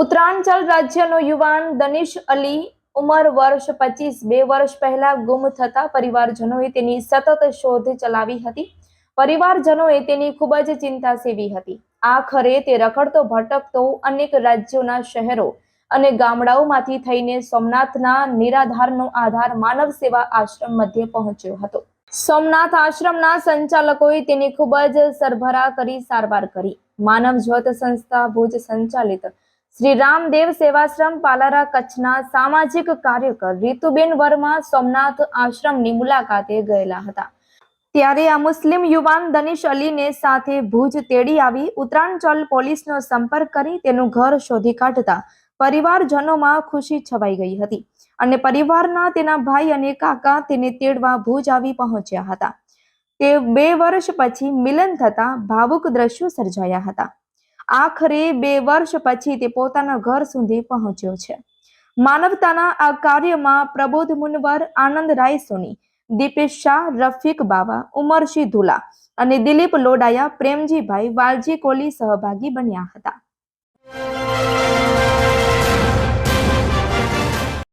ઉત્તરાંચલ રાજ્યનો યુવાન દનિશ અલી ઉંમર વર્ષ પચીસ બે વર્ષ પહેલા ગુમ થતા પરિવારજનોએ તેની સતત શોધ ચલાવી હતી. પરિવારજનોએ તેની ખૂબ જ ચિંતા સેવી હતી. આખરે તે રખડતો, ભટકતો અનેક રાજ્યોના શહેરો અને ગામડાઓમાંથી થઈને સોમનાથના નિરાધારનો આધાર માનવ સેવા આશ્રમ મધ્યે પહોંચ્યો હતો. સોમનાથ આશ્રમના સંચાલકોએ તેની ખૂબ જ સરભરા કરી સારવાર કરી. માનવ જ્યોત સંસ્થા ભુજ સંચાલિત શ્રી રામદેવ સેવાશ્રમ પાલારા કચ્છના સામાજિક કાર્યકર રીતુબેન વર્મા સોમનાથ આશ્રમની મુલાકાતે ગયેલા હતા. ત્યારે આ મુસ્લિમ યુવાન દનિશ અલીને સાથે ભુજ તેડી આવી ઉત્તરાંચલ પોલીસનો સંપર્ક કરી તેનું ઘર શોધી કાઢતા પરિવારજનોમાં ખુશી છવાઈ ગઈ હતી અને પરિવારના તેના ભાઈ અને કાકા તેને તેડવા ભુજ આવી પહોંચ્યા હતા. તે બે વર્ષ પછી મિલન થતા ભાવુક દ્રશ્યો સર્જાયા હતા. આખરે બે વર્ષ પછી તે પોતાના ઘર સુધી પહોંચ્યો છે. માનવતાના આ કાર્યમાં પ્રબોધ મુનવર, આનંદ રાય સોની, દીપેશ શાહ, રફીક બાવા ઉમરસિંહ ધુલા અને દિલીપ લોડાયા, પ્રેમજીભાઈ વાલજી કોલી સહભાગી બન્યા હતા.